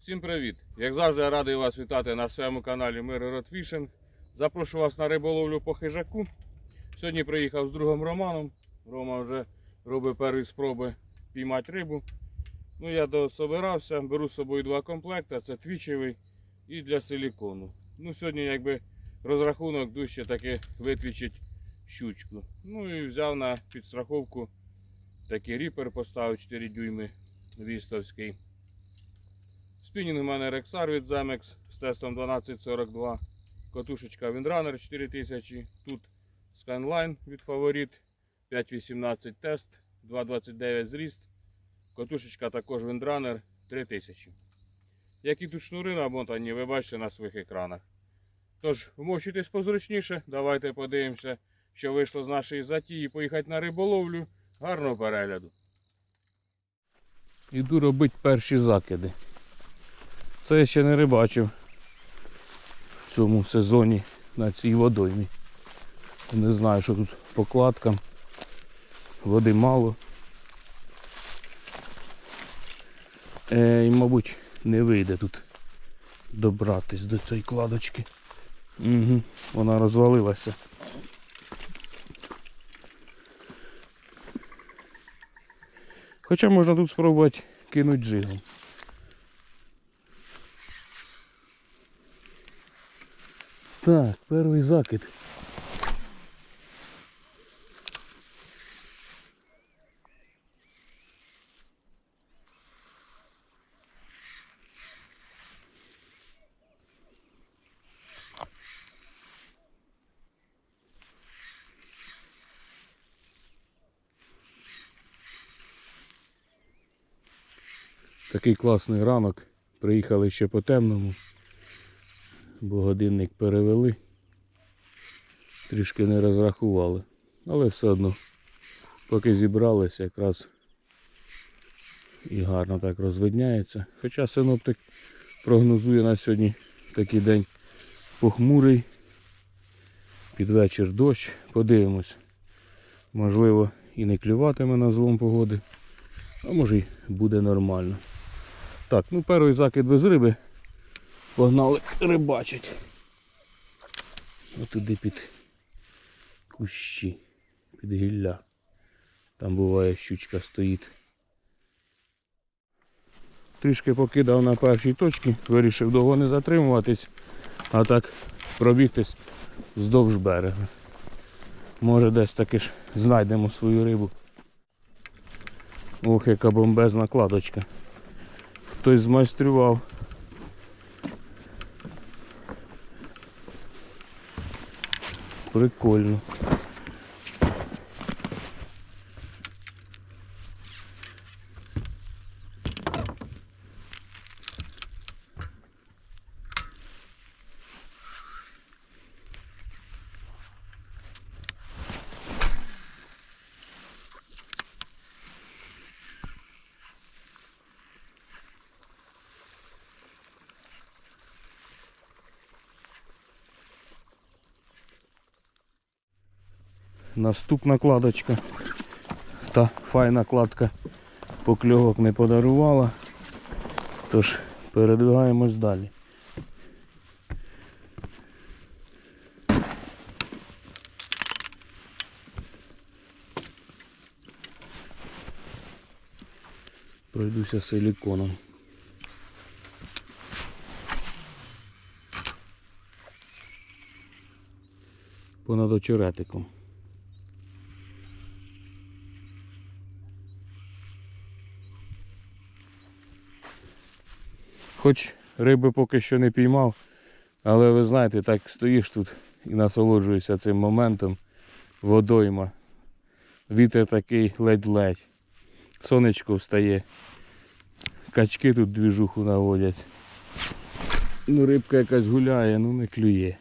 Всім привіт! Як завжди, я радий вас вітати на своєму каналі Мир Ротфішинг. Запрошую вас на риболовлю по хижаку. Сьогодні приїхав з другом Романом. Рома вже робить перші спроби піймати рибу. Ну, я дособирався, беру з собою два комплекти, це твічевий і для силікону. Ну, сьогодні якби розрахунок дужче таки витвічить щучку. Ну і взяв на підстраховку такий ріпер, поставив 4 дюйми вістовський. Спінінг у мене Rexar від Zemex з тестом 1242. Катушечка Windrunner 4000. Тут Skyline від Favorit 5.18 тест, 2.29 зріст. Катушечка також Windrunner 3000. Які тут шнури намотані, ви бачите на своїх екранах. Тож, вмощуйтесь позручніше, давайте подивимося, що вийшло з нашої затії. Поїхати на риболовлю. Гарного перегляду. Іду робити перші закиди. Це я ще не рибачив в цьому сезоні на цій водоймі. Не знаю, що тут по кладкам. Води мало. Е, і, мабуть, не вийде тут добратись до цієї кладочки. Угу, вона розвалилася. Хоча можна тут спробувати кинути джигом. Так, перший закид. Такий класний ранок. Приїхали ще по темному, бо годинник перевели. Трішки не розрахували. Але все одно, поки зібралися, якраз і гарно так розвидняється. Хоча синоптик прогнозує на сьогодні такий день похмурий. Під вечір дощ. Подивимось. Можливо і не клюватиме на злом погоди. А може й буде нормально. Так, ну перший закид без риби. Погнали рибачить. Отуди під кущі, під гілля. Там буває щучка стоїть. Трішки покидав на першій точці, вирішив довго не затримуватись, а так пробігтись вздовж берега. Може десь таки ж знайдемо свою рибу. Ох, яка бомбезна кладочка. Хтось змайстрував. Прикольно. Наступна кладочка. Та файна кладка покльовок не подарувала. Тож передвигаємось далі. Пройдуся силіконом. Понад очеретиком. Хоч риби поки що не піймав, але ви знаєте, так стоїш тут і насолоджуєшся цим моментом. Водойма. Вітер такий ледь-ледь. Сонечко встає. Качки тут двіжуху наводять. Ну, рибка якась гуляє, ну не клює.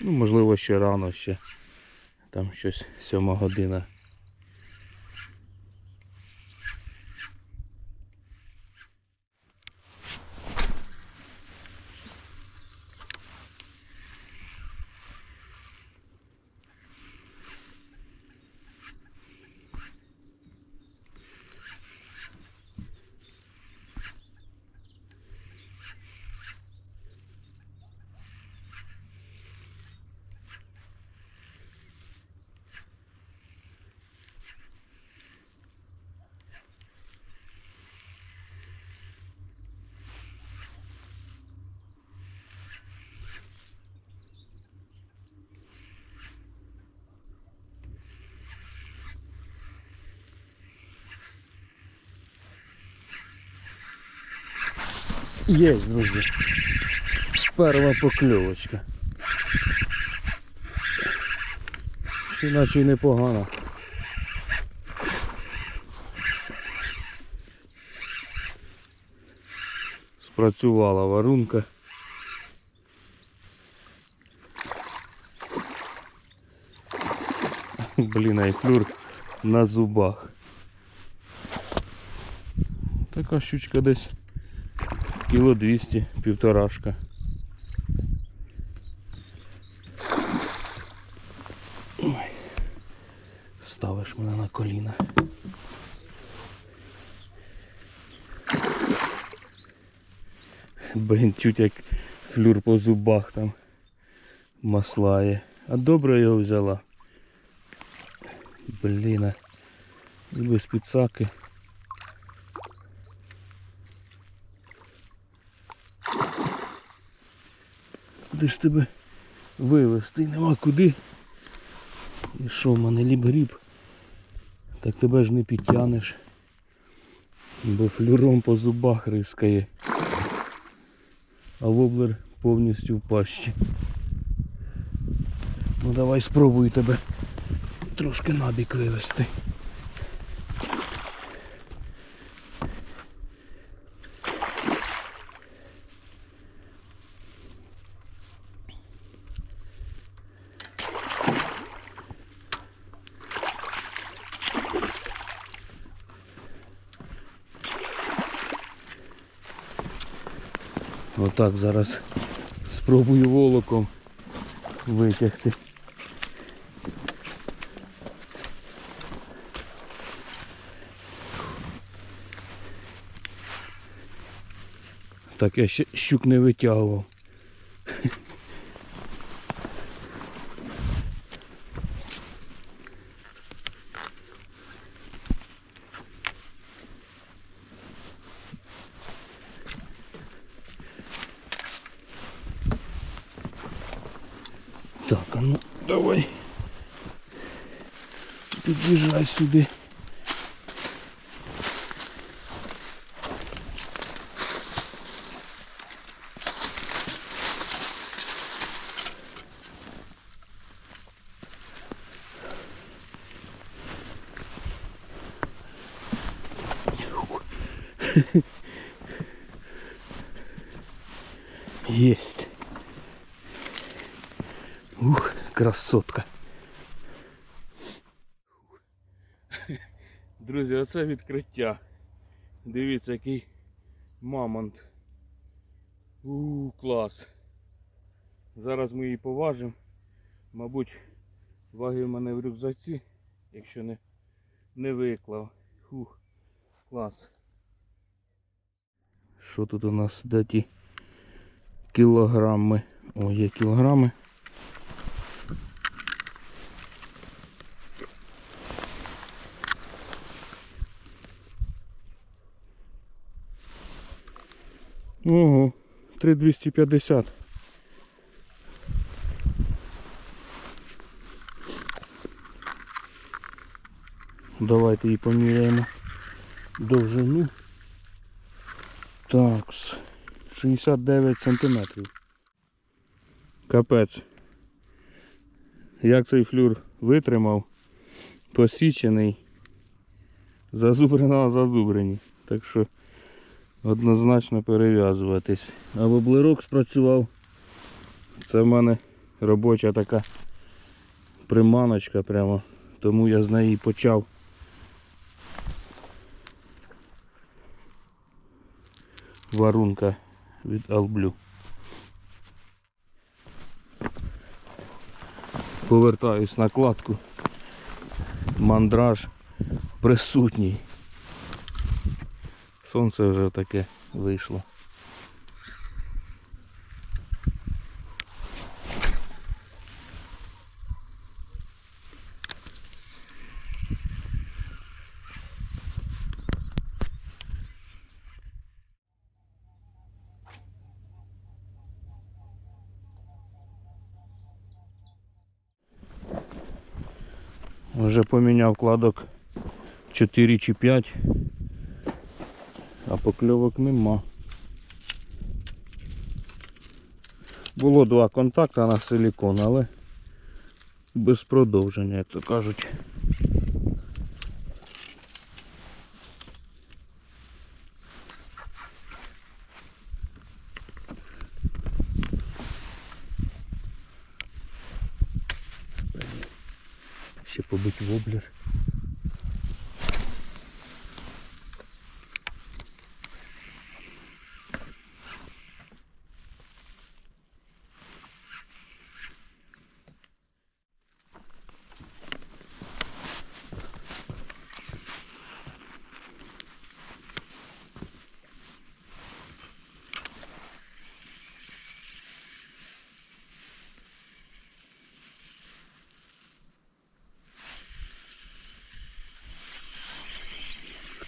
Ну, можливо, ще рано ще. Там щось сьома година. Є, друзі. Перша покльовочка. Ще наче й непогано. Спрацювала варунка. Блін, а й флюр на зубах. Така щучка десь кіло 200, півторашка. Ой. Ставиш мене на коліна. Блін, чуть як флюр по зубах там маслає. А добре його взяла. Блін, і без підсаки. Куди ж тебе вивезти? Нема куди. І що в мене ліб гріб? Так тебе ж не підтягнеш. Бо флюром по зубах рискає. А воблер повністю в пащі. Ну давай спробую тебе трошки набік вивести. Отак зараз спробую волоком витягти. Так я ще щук не витягував. Давай. Під'їжджай сюди. Есть. Красотка. Друзі, оце відкриття. Дивіться, який мамонт. У, клас. Зараз ми її поважимо. Мабуть, ваги в мене в рюкзаці, якщо не, не виклав. Фух, клас. Що тут у нас де ті кілограми? О, є кілограми. Ого, 3250. Давайте її поміряємо довжину. Так, 69 сантиметрів. Капець. Як цей флюр витримав, посічений, зазубрена зазубрені. Так що однозначно перев'язуватись. А воблерок спрацював. Це в мене робоча така приманочка прямо, тому я з неї почав. варунка від Алблю. Повертаюсь на кладку. Мандраж присутній. Сонце вже таке вийшло. Вже поміняв кладок 4 чи 5, а покльовок нема. Було два контакти на силікон, але без продовження, як то кажуть. Ще побить воблер.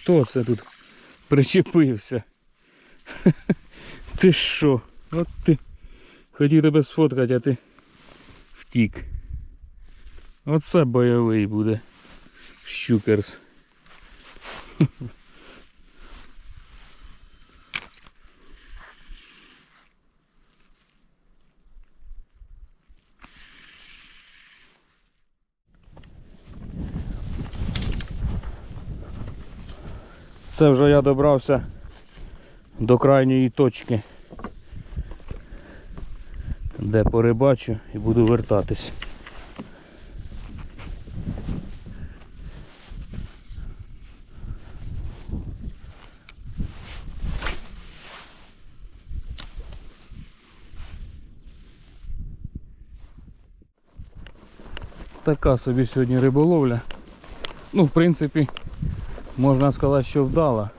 Хто це тут причепився? Ти що? От ти. Хотів тебе сфоткати, а ти втік. Оце бойовий буде. Щукерс. Це вже я добрався до крайньої точки, де порибачу і буду вертатись. Така собі сьогодні риболовля. Ну, в принципі, можна сказати, що вдала.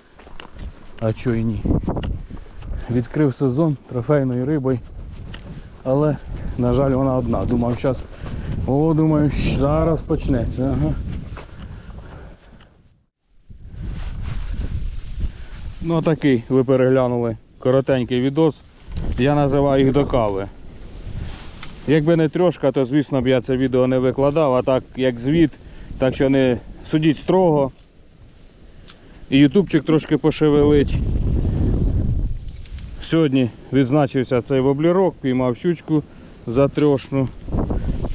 А чо і ні. Відкрив сезон трофейною рибою. Але, на жаль, вона одна. Думав, зараз. О, думаю, зараз почнеться. Ага. Ну такий ви переглянули коротенький відос. Я називаю їх до кави. Якби не трьошка, то звісно б я це відео не викладав, а так як звіт, так що не судіть строго. І ютубчик трошки пошевелить. Сьогодні відзначився цей воблерок, піймав щучку за трьошну.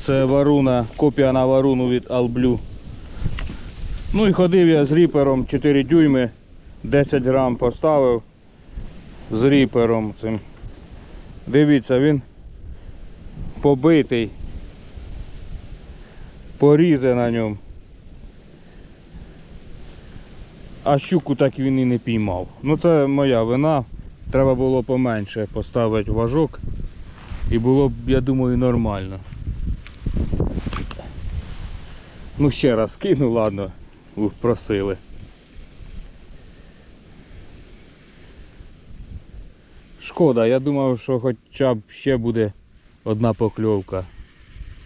Це варуна, копія на варуну від Alblue. Ну і ходив я з ріпером 4 дюйми, 10 грам поставив з ріпером цим. Дивіться, він побитий. Порізи на ньому. А щуку так він і не піймав. Ну це моя вина. Треба було поменше поставити важок. І було б, я думаю, нормально. Ну ще раз кину, ладно, ух, просили. Шкода, я думав, що хоча б ще буде одна покльовка.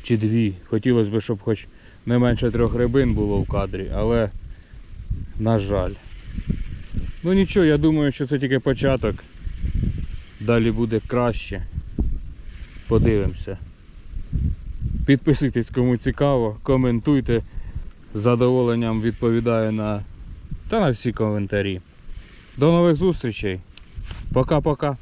Чи дві. Хотілося б, щоб хоч не менше трьох рибин було в кадрі, але на жаль. Ну нічого, я думаю, що це тільки початок. Далі буде краще. Подивимося. Підписуйтесь, кому цікаво, коментуйте. З задоволенням відповідаю на та на всі коментарі. До нових зустрічей. Пока-пока.